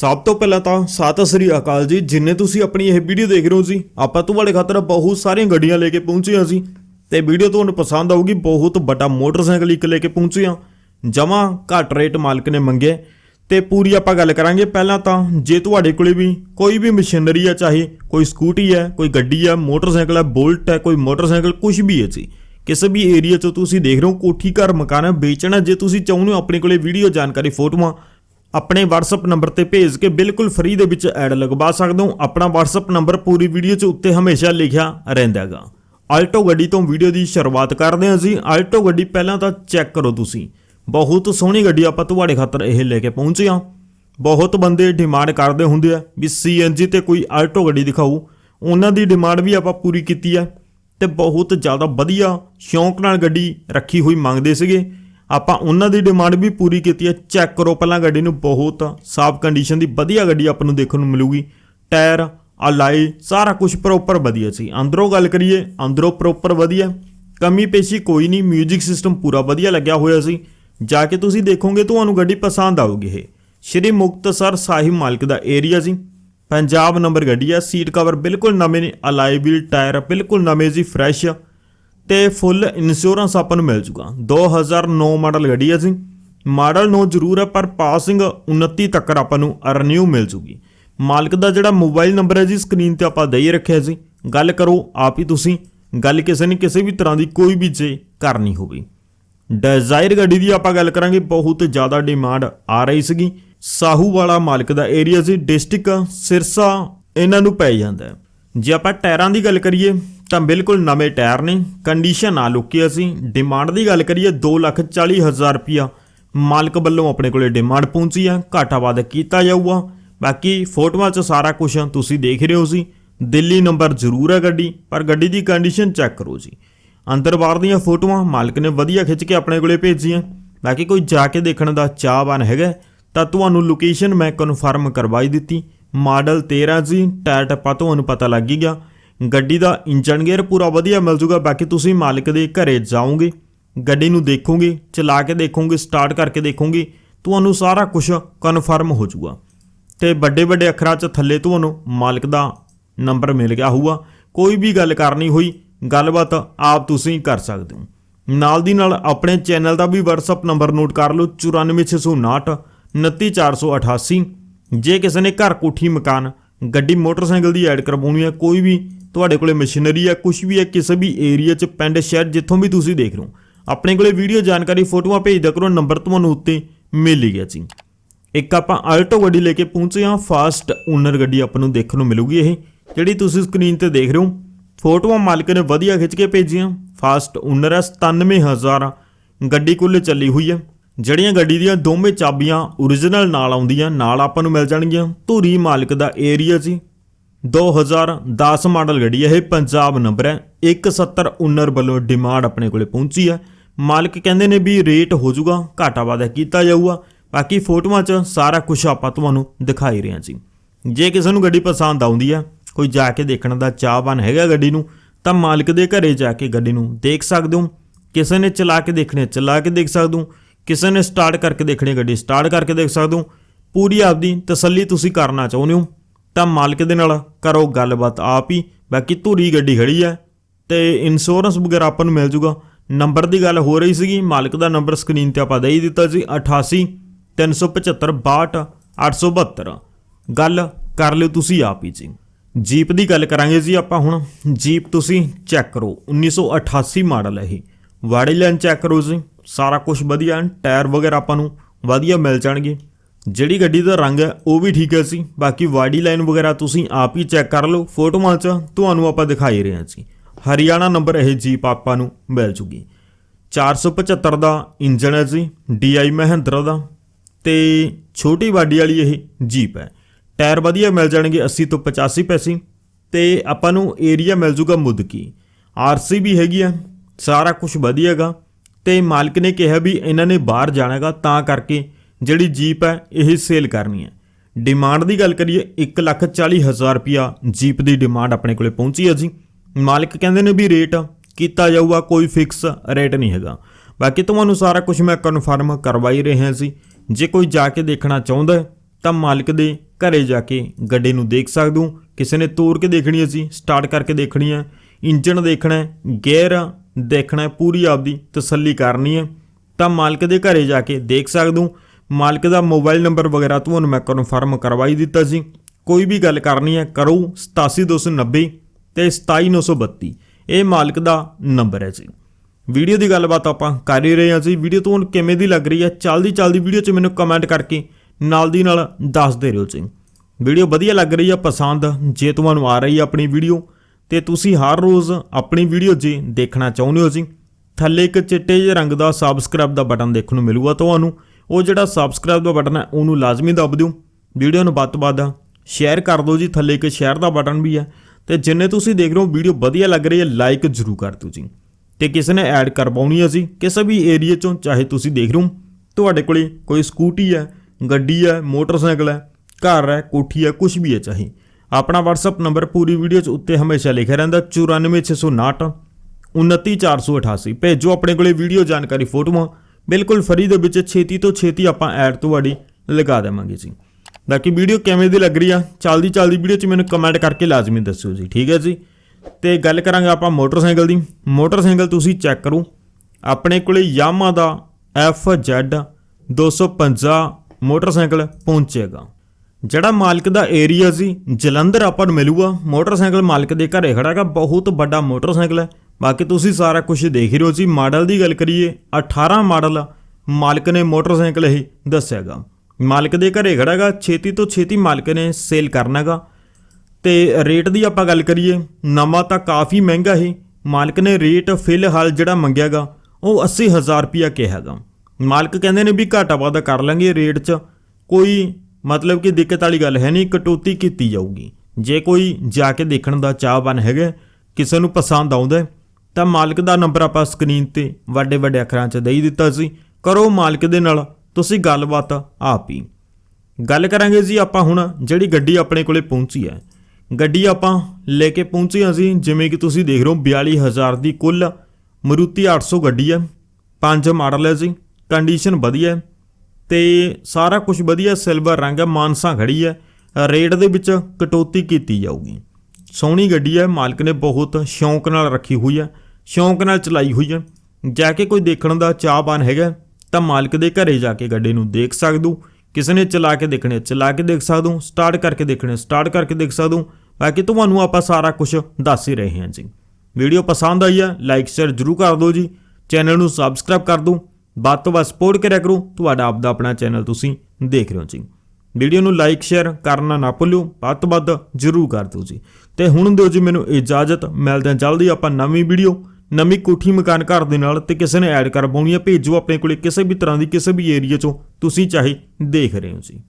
ਸਭ ਤੋਂ ਪਹਿਲਾਂ ਤਾਂ ਸਤਿ ਸ੍ਰੀ ਅਕਾਲ ਜੀ। ਜਿੰਨੇ ਤੁਸੀਂ ਆਪਣੀ ਇਹ ਵੀਡੀਓ ਦੇਖ ਰਹੇ ਹੋ ਜੀ, ਆਪਾਂ ਤੁਹਾਡੇ ਖਾਤਰ ਬਹੁਤ ਸਾਰੀਆਂ ਗੱਡੀਆਂ ਲੈ ਕੇ ਪਹੁੰਚੇ ਹਾਂ ਜੀ। ਤੇ ਵੀਡੀਓ ਤੁਹਾਨੂੰ ਪਸੰਦ ਆਊਗੀ, ਬਹੁਤ ਵੱਡਾ ਮੋਟਰਸਾਈਕਲ ਇੱਕ ਲੈ ਕੇ ਪਹੁੰਚੇ ਹਾਂ। ਜਮਾ ਘੱਟ ਰੇਟ ਮਾਲਕ ਨੇ ਮੰਗੇ। ਤੇ ਪੂਰੀ ਆਪਾਂ ਗੱਲ ਕਰਾਂਗੇ। ਪਹਿਲਾਂ ਤਾਂ ਜੇ ਤੁਹਾਡੇ ਕੋਲੇ ਵੀ ਕੋਈ ਵੀ ਮਸ਼ੀਨਰੀ ਹੈ ਚਾਹੇ ਕੋਈ ਸਕੂਟੀ ਹੈ ਕੋਈ ਗੱਡੀ ਹੈ ਮੋਟਰਸਾਈਕਲ ਹੈ ਬੁਲਟ ਹੈ ਕੋਈ ਮੋਟਰਸਾਈਕਲ ਕੁਝ ਵੀ ਹੈ ਜੀ। ਕਿਸੇ ਵੀ ਏਰੀਆ 'ਚ ਤੁਸੀਂ ਦੇਖ ਰਹੇ ਹੋ ਕੋਠੀ ਘਰ ਮਕਾਨ ਵੇਚਣਾ ਜੇ ਤੁਸੀਂ ਚਾਹੁੰਦੇ ਹੋ, ਆਪਣੇ ਕੋਲੇ ਵੀਡੀਓ ਜਾਣਕਾਰੀ, ਫੋਟੋਆਂ ਆਪਣੇ WhatsApp ਨੰਬਰ ਤੇ ਭੇਜ ਕੇ ਬਿਲਕੁਲ ਫ੍ਰੀ ਦੇ ਵਿੱਚ ਐਡ ਲਗਵਾ ਸਕਦੇ ਹੋ। ਆਪਣਾ WhatsApp ਨੰਬਰ ਪੂਰੀ ਵੀਡੀਓ 'ਚ ਉੱਤੇ ਹਮੇਸ਼ਾ ਲਿਖਿਆ ਰਹਿੰਦਾ ਹੈਗਾ। ਆਲਟੋ ਗੱਡੀ ਤੋਂ ਵੀਡੀਓ ਦੀ ਸ਼ੁਰੂਆਤ ਕਰਦੇ ਹਾਂ ਜੀ। ਆਲਟੋ ਗੱਡੀ ਪਹਿਲਾਂ ਤਾਂ ਚੈੱਕ ਕਰੋ ਤੁਸੀਂ। ਬਹੁਤ ਸੋਹਣੀ ਗੱਡੀ ਆਪਾਂ ਤੁਹਾਡੇ ਖਾਤਰ ਇਹ ਲੈ ਕੇ ਪਹੁੰਚੇ ਹਾਂ। ਬਹੁਤ ਬੰਦੇ ਡਿਮਾਂਡ ਕਰਦੇ ਹੁੰਦੇ ਆ ਵੀ CNG ਤੇ ਕੋਈ ਆਲਟੋ ਗੱਡੀ ਦਿਖਾਓ। ਉਹਨਾਂ ਦੀ ਡਿਮਾਂਡ ਵੀ ਆਪਾਂ ਪੂਰੀ ਕੀਤੀ ਹੈ ਤੇ ਬਹੁਤ ਜ਼ਿਆਦਾ ਵਧੀਆ ਸ਼ੌਂਕ ਨਾਲ ਗੱਡੀ ਰੱਖੀ ਹੋਈ ਮੰਗਦੇ ਸੀਗੇ। ਆਪਾਂ ਉਹਨਾਂ ਦੀ ਡਿਮਾਂਡ ਵੀ ਪੂਰੀ ਕੀਤੀ ਹੈ। ਚੈੱਕ ਕਰੋ, ਪਹਿਲਾਂ ਗੱਡੀ ਨੂੰ ਬਹੁਤ ਸਾਫ਼ ਕੰਡੀਸ਼ਨ ਦੀ ਵਧੀਆ ਗੱਡੀ ਆਪਾਂ ਨੂੰ ਦੇਖਣ ਨੂੰ ਮਿਲੂਗੀ। ਟਾਇਰ ਅਲਾਈ ਸਾਰਾ ਕੁਝ ਪ੍ਰੋਪਰ ਵਧੀਆ ਸੀ। ਅੰਦਰੋਂ ਗੱਲ ਕਰੀਏ, ਅੰਦਰੋਂ ਪ੍ਰੋਪਰ ਵਧੀਆ। ਕਮੀ ਪੇਸ਼ੀ ਕੋਈ ਨਹੀਂ 뮤직 ਸਿਸਟਮ ਪੂਰਾ ਵਧੀਆ ਲੱਗਿਆ ਹੋਇਆ ਸੀ। ਜਾ ਕੇ ਤੁਸੀਂ ਦੇਖੋਗੇ, ਤੁਹਾਨੂੰ ਗੱਡੀ ਪਸੰਦ ਆਊਗੀ ਇਹ। ਸ਼੍ਰੀ ਮੁਕਤਸਰ ਸਾਹਿਬ ਮਾਲਕ ਦਾ ਏਰੀਆ ਸੀ। ਪੰਜਾਬ ਨੰਬਰ ਗੱਡੀ ਆ। ਸੀਟ ਕਵਰ ਬਿਲਕੁਲ ਨਵੇਂ ਨੇ। ਅਲਾਈ ਵੀਲ ਟਾਇਰ ਬਿਲਕੁਲ ਨਵੇਂ ਜੀ ਫਰੈਸ਼ ਤੇ ਫੁੱਲ ਇੰਸ਼ੋਰੈਂਸ ਆਪਾਂ ਨੂੰ ਮਿਲ ਜੂਗਾ। 2009 ਮਾਡਲ ਗੱਡੀ ਹੈ ਜੀ। ਮਾਡਲ 9 ਜ਼ਰੂਰ ਹੈ, ਪਰ ਪਾਸਿੰਗ 29 ਤੱਕ ਆਪਾਂ ਨੂੰ ਰੀਨਿਊ ਮਿਲ ਜੂਗੀ। ਮਾਲਕ ਦਾ ਜਿਹੜਾ ਮੋਬਾਈਲ ਨੰਬਰ ਹੈ ਜੀ ਸਕਰੀਨ ਤੇ ਆਪਾਂ ਦੇਈ ਰੱਖਿਆ ਸੀ ਗੱਲ ਕਰੋ ਆਪ ਹੀ ਤੁਸੀਂ। ਗੱਲ ਕਿਸੇ ਨੇ ਕਿਸੇ ਵੀ ਤਰ੍ਹਾਂ ਦੀ ਕੋਈ ਵੀ ਜੇ ਕਰਨੀ ਹੋਵੇ। ਡਿਜ਼ਾਇਰ ਗੱਡੀ ਦੀ ਆਪਾਂ ਗੱਲ ਕਰਾਂਗੇ, ਬਹੁਤ ਜ਼ਿਆਦਾ ਡਿਮਾਂਡ ਆ ਰਹੀ ਸੀਗੀ। ਸਾਹੂ ਵਾਲਾ ਮਾਲਕ ਦਾ ਏਰੀਆ ਸੀ ਡਿਸਟ੍ਰਿਕਟ ਸਿਰਸਾ, ਇਹਨਾਂ ਨੂੰ ਪੈ ਜਾਂਦਾ ਹੈ। ਜੇ ਆਪਾਂ ਟਾਇਰਾਂ ਦੀ ਗੱਲ ਕਰੀਏ, ਤਾਂ ਬਿਲਕੁਲ ਨਵੇਂ ਟਾਇਰ ਨੇ। ਕੰਡੀਸ਼ਨ ਆ ਲੁਕੀ ਅਸੀਂ। ਡਿਮਾਂਡ ਦੀ ਗੱਲ ਕਰੀਏ 240000 ਰੁਪਿਆ ਮਾਲਕ ਵੱਲੋਂ ਆਪਣੇ ਕੋਲੇ ਡਿਮਾਂਡ ਪਹੁੰਚੀ ਆ, ਘਾਟਾ ਵਾਅਦਾ ਕੀਤਾ ਜਾਊਗਾ। ਬਾਕੀ ਫੋਟੋਆਂ 'ਚ ਸਾਰਾ ਕੁਝ ਤੁਸੀਂ ਦੇਖ ਰਹੇ ਹੋ ਸੀ ਦਿੱਲੀ ਨੰਬਰ ਜ਼ਰੂਰ ਹੈ ਗੱਡੀ, ਪਰ ਗੱਡੀ ਦੀ ਕੰਡੀਸ਼ਨ ਚੈੱਕ ਕਰੋ ਜੀ। ਅੰਦਰ ਬਾਹਰ ਦੀਆਂ ਫੋਟੋਆਂ ਮਾਲਕ ਨੇ ਵਧੀਆ ਖਿੱਚ ਕੇ ਆਪਣੇ ਕੋਲੇ ਭੇਜੀਆਂ। ਬਾਕੀ ਕੋਈ ਜਾ ਕੇ ਦੇਖਣ ਦਾ ਚਾਹਵਾਨ ਹੈਗਾ, ਤਾਂ ਤੁਹਾਨੂੰ ਲੋਕੇਸ਼ਨ ਮੈਂ ਕਨਫਰਮ ਕਰਵਾਈ ਦਿੱਤੀ। ਮਾਡਲ 13 ਜੀ, ਟਾਇਰ ਟੱਪਾ ਤੁਹਾਨੂੰ ਪਤਾ ਲੱਗ ਹੀ ਗਿਆ। ਗੱਡੀ ਦਾ ਇੰਜਨ ਗੇਅਰ ਪੂਰਾ ਵਧੀਆ ਮਿਲ ਜੂਗਾ, ਬਾਕੀ ਤੁਸੀਂ ਮਾਲਕ ਦੇ ਘਰੇ ਜਾਓਗੇ। ਗੱਡੀ ਨੂੰ ਦੇਖੋਗੇ, ਚਲਾ ਕੇ ਦੇਖੋਗੇ ਸਟਾਰਟ ਕਰਕੇ ਦੇਖੋਗੇ, ਤੁਹਾਨੂੰ ਸਾਰਾ ਕੁਝ ਕਨਫਰਮ ਹੋ ਜੂਗਾ। ਤੇ ਵੱਡੇ ਵੱਡੇ ਅੱਖਰਾਂ 'ਚ ਥੱਲੇ ਤੁਹਾਨੂੰ ਮਾਲਕ ਦਾ ਨੰਬਰ ਮਿਲ ਗਿਆ ਹੋਊਗਾ। ਕੋਈ ਵੀ ਗੱਲ ਕਰਨੀ ਹੋਈ, ਗੱਲਬਾਤ ਆਪ ਤੁਸੀਂ ਕਰ ਸਕਦੇ ਹੋ। ਨਾਲ ਦੀ ਨਾਲ ਆਪਣੇ ਚੈਨਲ ਦਾ ਵੀ WhatsApp ਨੰਬਰ ਨੋਟ ਕਰ ਲਓ 94659 29488 ਜੇ ਕਿਸੇ ਨੇ ਘਰ ਕੋਠੀ, ਮਕਾਨ, ਗੱਡੀ, ਮੋਟਰਸਾਈਕਲ ਦੀ ਐਡ ਕਰਵਾਉਣੀ ਹੈ, ਕੋਈ ਵੀ ਤੁਹਾਡੇ ਕੋਲੇ ਮਸ਼ੀਨਰੀ ਹੈ ਕੁਝ ਵੀ ਹੈ, ਕਿਸੇ ਵੀ ਏਰੀਆ 'ਚ, ਪਿੰਡ, ਸ਼ਹਿਰ, ਜਿੱਥੋਂ ਵੀ ਤੁਸੀਂ ਦੇਖ ਰਹੇ ਹੋ, ਆਪਣੇ ਕੋਲੇ ਵੀਡੀਓ ਜਾਣਕਾਰੀ, ਫੋਟੋਆਂ ਭੇਜਦਾ ਕਰੋ ਨੰਬਰ ਤੁਹਾਨੂੰ ਉੱਤੇ ਮਿਲ ਹੀ ਗਿਆ ਜੀ। ਇੱਕ ਆਪਾਂ ਆਲਟੋ ਗੱਡੀ ਲੈ ਕੇ ਪਹੁੰਚੇ ਹਾਂ ਫਾਸਟ ਓਨਰ ਗੱਡੀ ਆਪਾਂ ਨੂੰ ਦੇਖਣ ਨੂੰ ਮਿਲੂਗੀ ਇਹ, ਜਿਹੜੀ ਤੁਸੀਂ ਸਕਰੀਨ ਤੇ ਦੇਖ ਰਹੇ ਹੋ। ਫੋਟੋਆਂ ਮਾਲਕ ਨੇ ਵਧੀਆ ਖਿੱਚ ਕੇ ਭੇਜੀਆਂ ਫਾਸਟ ਓਨਰ ਹੈ 97000 ਗੱਡੀ ਕੁੱਲ ਚੱਲੀ ਹੋਈ ਹੈ। ਜਿਹੜੀਆਂ ਗੱਡੀ ਦੀਆਂ ਦੋਵੇਂ ਚਾਬੀਆਂ origignal ਨਾਲ ਆਉਂਦੀਆਂ, ਨਾਲ ਆਪਾਂ ਨੂੰ ਮਿਲ ਜਾਣਗੀਆਂ। ਧੂਰੀ ਮਾਲਕ ਦਾ ਏਰੀਆ ਜੀ। 2010 ਮਾਡਲ ਗੱਡੀ ਹੈ ਇਹ ਪੰਜਾਬ ਨੰਬਰ ਹੈ 170 ਓਨਰ ਵੱਲੋਂ ਡਿਮਾਂਡ ਆਪਣੇ ਕੋਲੇ ਪਹੁੰਚੀ ਹੈ ਮਾਲਕ ਕਹਿੰਦੇ ਨੇ ਵੀ ਰੇਟ ਹੋ ਜਾਊਗਾ, ਘਾਟਾ ਵਾਧਾ ਕੀਤਾ ਜਾਊਗਾ। ਬਾਕੀ ਫੋਟੋਆਂ 'ਚ ਸਾਰਾ ਕੁਝ ਆਪਾਂ ਤੁਹਾਨੂੰ ਦਿਖਾਈ ਰਹੇ ਹਾਂ ਜੀ। ਜੇ ਕਿਸੇ ਨੂੰ ਗੱਡੀ ਪਸੰਦ ਆਉਂਦੀ ਹੈ ਕੋਈ ਜਾ ਕੇ ਦੇਖਣ ਦਾ ਚਾਹਵਾਨ ਹੈਗਾ ਗੱਡੀ ਨੂੰ, ਤਾਂ ਮਾਲਕ ਦੇ ਘਰੇ ਜਾ ਕੇ ਗੱਡੀ ਨੂੰ ਦੇਖ ਸਕਦੇ ਹੋ। ਕਿਸੇ ਨੇ ਚਲਾ ਕੇ ਦੇਖਣੀ ਚਲਾ ਕੇ ਦੇਖ ਸਕਦੇ ਹੋ। ਕਿਸੇ ਨੇ ਸਟਾਰਟ ਕਰਕੇ ਦੇਖਣੀ ਗੱਡੀ ਸਟਾਰਟ ਕਰਕੇ ਦੇਖ ਸਕਦੇ ਹੋ। ਪੂਰੀ ਆਪਦੀ ਤਸੱਲੀ ਤੁਸੀਂ ਕਰਨਾ ਚਾਹੁੰਦੇ ਹੋ, ਤਾਂ ਮਾਲਕ ਦੇ ਨਾਲ ਕਰੋ ਗੱਲਬਾਤ ਆਪ ਹੀ। ਬਾਕੀ ਧੂਰੀ ਗੱਡੀ ਖੜੀ ਹੈ ਤੇ ਇੰਸ਼ੋਰੈਂਸ ਵਗੈਰਾ ਆਪਾਂ ਨੂੰ ਮਿਲ ਜੂਗਾ। ਨੰਬਰ ਦੀ ਗੱਲ ਹੋ ਰਹੀ ਸੀਗੀ, ਮਾਲਕ ਦਾ ਨੰਬਰ ਸਕਰੀਨ ਤੇ ਆਪਾਂ ਦੇ ਹੀ ਦਿੱਤਾ ਸੀ 88 375 62 872 ਗੱਲ ਕਰ ਲਿਓ ਤੁਸੀਂ ਆਪ ਹੀ ਜੀ। ਜੀਪ ਦੀ ਗੱਲ ਕਰਾਂਗੇ ਜੀ ਆਪਾਂ ਹੁਣ। ਜੀਪ ਤੁਸੀਂ ਚੈੱਕ ਕਰੋ 1988 ਮਾਡਲ ਹੈ ਇਹ। ਵਾੜੀ ਲੈਣ ਚੈੱਕ ਕਰੋ ਜੀ। ਸਾਰਾ ਕੁਝ ਵਧੀਆ, ਟਾਇਰ ਵਗੈਰਾ ਆਪਾਂ ਨੂੰ ਵਧੀਆ ਮਿਲ ਜਾਣਗੇ। ਜਿਹੜੀ ਗੱਡੀ ਦਾ ਰੰਗ ਹੈ, ਉਹ ਵੀ ਠੀਕ ਹੈ ਸੀ ਬਾਕੀ ਵਾਡੀ ਲਾਈਨ ਵਗੈਰਾ ਤੁਸੀਂ ਆਪ ਹੀ ਚੈੱਕ ਕਰ ਲਓ। ਫੋਟੋਆਂ 'ਚ ਤੁਹਾਨੂੰ ਆਪਾਂ ਦਿਖਾਈ ਰਹੇ ਹਾਂ ਜੀ। ਹਰਿਆਣਾ ਨੰਬਰ ਇਹ ਜੀਪ ਆਪਾਂ ਨੂੰ ਮਿਲ ਜੂਗੀ। 475 ਦਾ ਇੰਜਨ ਹੈ ਜੀ DI ਮਹਿੰਦਰਾ ਦਾ। ਤੇ ਛੋਟੀ ਵਾਡੀ ਵਾਲੀ ਇਹ ਜੀਪ ਹੈ। ਟਾਇਰ ਵਧੀਆ ਮਿਲ ਜਾਣਗੇ 80 ਤੋਂ 85 ਪੈਸੇ। ਤੇ ਆਪਾਂ ਨੂੰ ਏਰੀਆ ਮਿਲ ਜੂਗਾ ਮੁਦਕੀ। ਆਰਸੀ ਵੀ ਹੈਗੀ ਆ ਸਾਰਾ ਕੁਝ ਵਧੀਆਗਾ ਤੇ ਮਾਲਕ ਨੇ ਕਿਹਾ ਵੀ ਇਹਨਾਂ ਨੇ ਬਾਹਰ ਜਾਣਾਗਾ ਤਾਂ ਕਰਕੇ ਜਿਹੜੀ ਜੀਪ ਹੈ, ਇਹ ਸੇਲ ਕਰਨੀ ਹੈ। ਡਿਮਾਂਡ ਦੀ ਗੱਲ ਕਰੀਏ 140000 ਰੁਪਿਆ ਜੀਪ ਦੀ ਡਿਮਾਂਡ ਆਪਣੇ ਕੋਲੇ ਪਹੁੰਚੀ ਹੈ ਜੀ। ਮਾਲਕ ਕਹਿੰਦੇ ਨੇ ਵੀ ਰੇਟ ਕੀਤਾ ਜਾਊਗਾ, ਕੋਈ ਫਿਕਸ ਰੇਟ ਨਹੀਂ ਹੈਗਾ। ਬਾਕੀ ਤੁਹਾਨੂੰ ਸਾਰਾ ਕੁਝ ਮੈਂ ਕਨਫਰਮ ਕਰਵਾ ਹੀ ਰਿਹਾ ਸੀ ਜੇ ਕੋਈ ਜਾ ਕੇ ਦੇਖਣਾ ਚਾਹੁੰਦਾ ਹੈ, ਤਾਂ ਮਾਲਕ ਦੇ ਘਰੇ ਜਾ ਕੇ ਗੱਡੀ ਨੂੰ ਦੇਖ ਸਕਦੇ ਕਿਸੇ ਨੇ ਤੋੜ ਕੇ ਦੇਖਣੀ ਹੈ ਜੀ, ਸਟਾਰਟ ਕਰਕੇ ਦੇਖਣੀ ਹੈ। ਇੰਜਨ ਦੇਖਣਾ ਹੈ, ਗੇਅਰ ਦੇਖਣਾ ਪੂਰੀ ਆਪਦੀ ਤਸੱਲੀ ਕਰਨੀ ਹੈ। ਤਾਂ ਮਾਲਕ ਦੇ ਘਰੇ ਜਾ ਕੇ ਦੇਖ ਸਕਦੇ ਮਾਲਕ ਦਾ ਮੋਬਾਈਲ ਨੰਬਰ ਵਗੈਰਾ ਤੁਹਾਨੂੰ ਮੈਂ ਕਨਫਰਮ ਕਰਵਾਈ ਦਿੱਤਾ ਸੀ। ਕੋਈ ਵੀ ਗੱਲ ਕਰਨੀ ਹੈ, ਕਰੋ। 87290 ਤੇ 27932 ਇਹ ਮਾਲਕ ਦਾ ਨੰਬਰ ਹੈ ਜੀ। ਵੀਡੀਓ ਦੀ ਗੱਲਬਾਤ ਆਪਾਂ ਕਰ ਹੀ ਰਹੇ ਹਾਂ ਜੀ। ਵੀਡੀਓ ਤੁਹਾਨੂੰ ਕਿਵੇਂ ਦੀ ਲੱਗ ਰਹੀ ਹੈ, ਚੱਲਦੀ ਚੱਲਦੀ ਵੀਡੀਓ 'ਚ ਮੈਨੂੰ ਕਮੈਂਟ ਕਰਕੇ ਨਾਲ ਦੀ ਨਾਲ ਦੱਸਦੇ ਰਹੋ ਜੀ। ਵੀਡੀਓ ਵਧੀਆ ਲੱਗ ਰਹੀ ਹੈ, ਪਸੰਦ ਜੇ ਤੁਹਾਨੂੰ ਆ ਰਹੀ ਹੈ ਆਪਣੀ ਵੀਡੀਓ। ਤੇ ਤੁਸੀਂ ਹਰ ਰੋਜ਼ ਆਪਣੀ ਵੀਡੀਓ ਜੀ ਦੇਖਣਾ ਚਾਹੁੰਦੇ ਹੋ ਜੀ। ਥੱਲੇ ਇੱਕ ਚਿੱਟੇ ਜਿਹੇ ਰੰਗ ਦਾ ਸਬਸਕ੍ਰਾਈਬ ਦਾ ਬਟਨ ਦੇਖਣ ਨੂੰ ਮਿਲੂਗਾ ਤੁਹਾਨੂੰ। ਉਹ ਜਿਹੜਾ ਸਬਸਕ੍ਰਾਈਬ ਦਾ ਬਟਨ ਹੈ, ਉਹਨੂੰ ਲਾਜ਼ਮੀ ਦਬ ਦਿਓ। ਵੀਡੀਓ ਨੂੰ ਵੱਧ ਤੋਂ ਵੱਧ ਸ਼ੇਅਰ ਕਰ ਦਿਓ ਜੀ। ਥੱਲੇ ਇੱਕ ਸ਼ੇਅਰ ਦਾ ਬਟਨ ਵੀ ਹੈ। ਤੇ ਜਿੰਨੇ ਤੁਸੀਂ ਦੇਖ ਰਹੇ ਹੋ, ਵੀਡੀਓ ਵਧੀਆ ਲੱਗ ਰਹੀ ਹੈ ਲਾਈਕ ਜ਼ਰੂਰ ਕਰ ਦਿਓ ਜੀ। ਤੇ ਕਿਸੇ ਨੇ ਐਡ ਕਰਵਾਉਣੀ ਹੈ ਜੀ, ਕਿਸੇ ਵੀ ਏਰੀਆ ਚੋਂ, ਚਾਹੇ ਤੁਸੀਂ ਦੇਖ ਰਹੇ ਹੋ, ਤੁਹਾਡੇ ਕੋਲੇ ਕੋਈ ਸਕੂਟੀ ਹੈ, ਗੱਡੀ ਹੈ ਮੋਟਰਸਾਈਕਲ ਹੈ, ਘਰ ਹੈ, ਕੋਠੀ ਹੈ ਕੁਝ ਵੀ ਹੈ ਚਾਹੇ। ਆਪਣਾ WhatsApp ਨੰਬਰ ਪੂਰੀ ਵੀਡੀਓ 'ਚ ਉੱਤੇ ਹਮੇਸ਼ਾ ਲਿਖਿਆ ਰਹਿੰਦਾ 94659 29488 ਭੇਜੋ ਆਪਣੇ ਕੋਲੇ ਵੀਡੀਓ ਜਾਣਕਾਰੀ ਫੋਟੋਆਂ। ਬਿਲਕੁਲ ਫਰੀ ਦੇ ਵਿੱਚ ਛੇਤੀ ਤੋਂ ਛੇਤੀ ਆਪਾਂ ਐਡ ਤੁਹਾਡੀ ਲਗਾ ਦੇਵਾਂਗੇ ਜੀ। ਬਾਕੀ ਵੀਡੀਓ ਕਿਵੇਂ ਦੀ ਲੱਗ ਰਹੀ ਆ, ਚੱਲਦੀ ਚੱਲਦੀ ਵੀਡੀਓ 'ਚ ਮੈਨੂੰ ਕਮੈਂਟ ਕਰਕੇ ਲਾਜ਼ਮੀ ਦੱਸਿਓ ਜੀ, ਠੀਕ ਹੈ ਜੀ? ਤੇ ਗੱਲ ਕਰਾਂਗੇ ਆਪਾਂ ਮੋਟਰਸਾਈਕਲ ਦੀ। ਮੋਟਰਸਾਈਕਲ ਤੁਸੀਂ ਚੈੱਕ ਕਰੋ, ਆਪਣੇ ਕੋਲੇ ਯਾਮਾ ਦਾ FZ 250 ਮੋਟਰਸਾਈਕਲ ਪਹੁੰਚੇਗਾ। ਜਿਹੜਾ ਮਾਲਕ ਦਾ ਏਰੀਆ ਸੀ, ਜਲੰਧਰ ਆਪਾਂ ਨੂੰ ਮਿਲੂਗਾ। ਮੋਟਰਸਾਈਕਲ ਮਾਲਕ ਦੇ ਘਰੇ ਖੜਾ ਹੈਗਾ, ਬਹੁਤ ਵੱਡਾ ਮੋਟਰਸਾਈਕਲ ਹੈ। ਬਾਕੀ ਤੁਸੀਂ ਸਾਰਾ ਕੁਝ ਦੇਖ ਹੀ ਰਹੇ ਹੋ ਜੀ। ਮਾਡਲ ਦੀ ਗੱਲ ਕਰੀਏ 18 ਮਾਡਲ ਮਾਲਕ ਨੇ ਮੋਟਰਸਾਈਕਲ ਇਹ ਦੱਸਿਆਗਾ ਮਾਲਕ ਦੇ ਘਰੇ ਖੜਾ ਹੈਗਾ, ਛੇਤੀ ਤੋਂ ਛੇਤੀ ਮਾਲਕ ਨੇ ਸੇਲ ਕਰਨਾਗਾ ਤੇ ਰੇਟ ਦੀ ਆਪਾਂ ਗੱਲ ਕਰੀਏ, ਨਵਾਂ ਤਾਂ ਕਾਫੀ ਮਹਿੰਗਾ ਹੈ ਮਾਲਕ ਨੇ ਰੇਟ ਫਿਲਹਾਲ ਜਿਹੜਾ ਮੰਗਿਆਗਾ ਉਹ 80000 ਰੁਪਿਆ ਕਿਹਾਗਾ ਮਾਲਕ ਕਹਿੰਦੇ ਨੇ ਵੀ ਘਾਟਾ ਵਾਧਾ ਕਰ ਲਾਂਗੇ ਰੇਟ 'ਚ। ਕੋਈ ਮਤਲਬ ਕਿ ਦਿੱਕਤ ਵਾਲੀ ਗੱਲ ਹੈ ਨਹੀਂ, ਕਟੌਤੀ ਕੀਤੀ ਜਾਊਗੀ। ਜੇ ਕੋਈ ਜਾ ਕੇ ਦੇਖਣ ਦਾ ਚਾਹਵਾਨ ਹੈਗਾ, ਕਿਸੇ ਨੂੰ ਪਸੰਦ ਆਉਂਦਾ ਤਾਂ ਮਾਲਕ ਦਾ ਨੰਬਰ ਆਪਾਂ ਸਕਰੀਨ ਤੇ ਵੱਡੇ ਵੱਡੇ ਅੱਖਰਾਂ 'ਚ ਦੇਈ ਦਿੱਤਾ ਸੀ। ਕਰੋ ਮਾਲਕ ਦੇ ਨਾਲ ਤੁਸੀਂ ਗੱਲਬਾਤ ਆਪ ਹੀ। ਗੱਲ ਕਰਾਂਗੇ ਜੀ ਆਪਾਂ ਹੁਣ ਜਿਹੜੀ ਗੱਡੀ ਆਪਣੇ ਕੋਲੇ ਪਹੁੰਚੀ ਹੈ। ਗੱਡੀ ਆਪਾਂ ਲੈ ਕੇ ਪਹੁੰਚੇ ਹਾਂ ਜੀ, ਜਿਵੇਂ ਕਿ ਤੁਸੀਂ ਦੇਖ ਰਹੇ ਹੋ 42000 ਦੀ ਕੁੱਲ ਮਰੂਤੀ 800 ਗੱਡੀ ਹੈ। ਪੰਜ ਮਾਡਲ ਹੈ ਜੀ ਕੰਡੀਸ਼ਨ ਵਧੀਆ ਹੈ। ਤੇ ਸਾਰਾ ਕੁਝ ਵਧੀਆ ਸਿਲਵਰ ਰੰਗ ਹੈ, ਮਾਨਸਾ ਖੜੀ ਹੈ। ਰੇਟ ਦੇ ਵਿੱਚ ਕਟੌਤੀ ਕੀਤੀ ਜਾਊਗੀ। ਸੋਹਣੀ ਗੱਡੀ ਹੈ, ਮਾਲਕ ਨੇ ਬਹੁਤ ਸ਼ੌਂਕ ਨਾਲ ਰੱਖੀ ਹੋਈ ਹੈ, ਸ਼ੌਂਕ ਨਾਲ ਚਲਾਈ ਹੋਈ ਹੈ। ਜਾ ਕੇ ਕੋਈ ਦੇਖਣ ਦਾ ਚਾਹਵਾਨ ਹੈਗਾ, ਤਾਂ ਮਾਲਕ ਦੇ ਘਰੇ ਜਾ ਕੇ ਗੱਡੀ ਨੂੰ ਦੇਖ ਸਕਦੇ। ਕਿਸੇ ਨੇ ਚਲਾ ਕੇ ਦੇਖਣੇ, ਚਲਾ ਕੇ ਦੇਖ ਸਕਦੇ ਸਟਾਰਟ ਕਰਕੇ ਦੇਖਣੇ ਸਟਾਰਟ ਕਰਕੇ ਦੇਖ ਸਕਦੇ। ਬਾਕੀ ਤੁਹਾਨੂੰ ਆਪਾਂ ਸਾਰਾ ਕੁਝ ਦੱਸ ਹੀ ਰਹੇ ਹਾਂ ਜੀ। ਵੀਡੀਓ ਪਸੰਦ ਆਈ ਹੈ ਲਾਈਕ ਸ਼ੇਅਰ ਜਰੂਰ ਕਰ ਦਿਓ ਜੀ। ਚੈਨਲ ਨੂੰ ਸਬਸਕ੍ਰਾਈਬ ਕਰ ਦਿਓ। ਵੱਧ ਤੋਂ ਵੱਧ ਸਪੋਰਟ ਕਰਿਆ ਕਰੋ। ਤੁਹਾਡਾ ਆਪਦਾ ਆਪਣਾ ਚੈਨਲ ਤੁਸੀਂ ਦੇਖ ਰਹੇ ਹੋ ਜੀ। ਵੀਡੀਓ ਨੂੰ ਲਾਈਕ ਸ਼ੇਅਰ ਕਰਨਾ ਨਾ ਭੁੱਲਿਓ। ਵੱਧ ਤੋਂ ਵੱਧ ਜਰੂਰ ਕਰ ਦਿਓ ਜੀ। ਤੇ ਹੁਣ ਦਿਓ ਜੀ ਮੈਨੂੰ ਇਜਾਜ਼ਤ। ਮਿਲਦੇ ਹਾਂ ਜਲਦੀ ਆਪਾਂ ਨਵੀਂ ਵੀਡੀਓ ਨਵੀਂ ਕੋਠੀ ਮਕਾਨ ਘਰ ਦੇ ਨਾਲ ਤੇ ਕਿਸੇ ਨੇ ਐਡ ਕਰਵਾਉਣੀ ਹੈ, ਭੇਜੋ ਆਪਣੇ ਕੋਲੇ ਕਿਸੇ ਵੀ ਤਰ੍ਹਾਂ ਦੀ ਕਿਸੇ ਵੀ ਏਰੀਆ ਚੋਂ ਤੁਸੀਂ ਚਾਹੇ ਦੇਖ ਰਹੇ ਹੋ ਜੀ।